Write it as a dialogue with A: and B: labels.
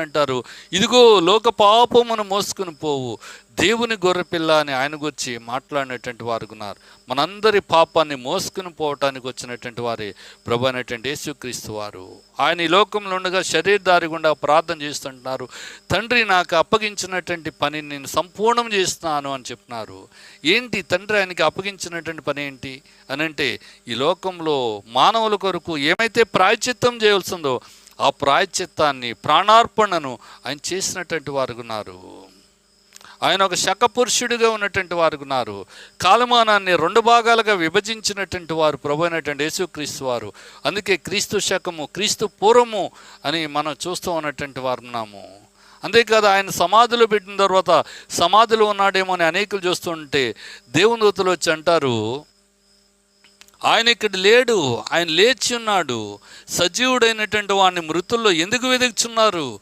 A: అంటారు. ఇదిగో లోక పాపమును మోసుకుని పోవు. దేవుని గొర్రెపిల్ల అని ఆయన గురించి మాట్లాడినటువంటి వారు ఉన్నారు. మనందరి పాపాన్ని మోసుకుని పోవటానికి వచ్చినటువంటి వారే ప్రభు అనేటువంటి యేసుక్రీస్తు వారు. ఆయన ఈ లోకంలో ఉండగా శరీరదారి గుండా ప్రార్థన చేస్తుంటున్నారు. తండ్రి నాకు అప్పగించినటువంటి పనిని నేను సంపూర్ణం చేస్తున్నాను అని చెప్తున్నారు. ఏంటి తండ్రి ఆయనకి అప్పగించినటువంటి పని ఏంటి? అని అంటే ఈ లోకంలో మానవుల కొరకు ఏమైతే ప్రాయచిత్తం చేయవలసిందో ఆ ప్రాయచిత్తాన్ని ప్రాణార్పణను ఆయన చేసినటువంటి వారు ఉన్నారు. ఆయన ఒక శకపురుషుడిగా ఉన్నటువంటి వారు ఉన్నారు. కాలమానాన్ని రెండు భాగాలుగా విభజించినటువంటి వారు ప్రభు అయినటువంటి యేసుక్రీస్తు వారు. అందుకే క్రీస్తు శకము క్రీస్తు పూర్వము అని మనం చూస్తూ ఉన్నటువంటి వారు ఉన్నాము. అంతేకాదు ఆయన సమాధులు పెట్టిన తర్వాత సమాధిలో ఉన్నాడేమో అని అనేకులు చూస్తుంటే దేవుని దూతలు వచ్చి అంటారు ఆయన ఇక్కడ లేడు ఆయన లేచి ఉన్నాడు. సజీవుడైనటువంటి వాడిని మృతుల్లో ఎందుకు వెతుకుచున్నారు